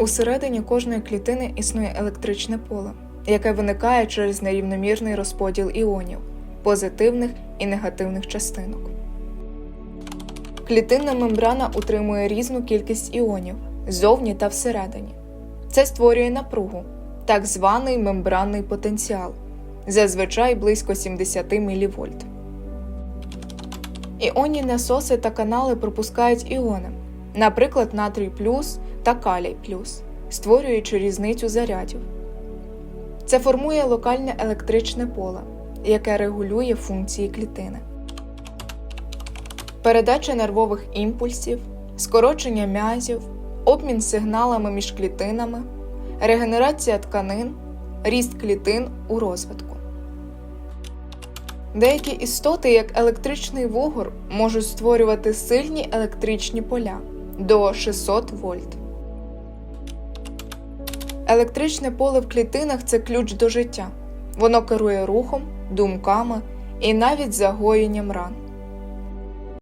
Усередині кожної клітини існує електричне поле, яке виникає через нерівномірний розподіл іонів, позитивних і негативних частинок. Клітинна мембрана утримує різну кількість іонів ззовні та всередині. Це створює напругу, так званий мембранний потенціал, зазвичай близько 70 мВ. Іонні насоси та канали пропускають іони, наприклад, натрій плюс та калій плюс, створюючи різницю зарядів. Це формує локальне електричне поле, яке регулює функції клітини. Передача нервових імпульсів, скорочення м'язів, обмін сигналами між клітинами, регенерація тканин, ріст клітин у розвитку. Деякі істоти, як електричний вугор, можуть створювати сильні електричні поля до 600 вольт. Електричне поле в клітинах це ключ до життя. Воно керує рухом, думками і навіть загоєнням ран.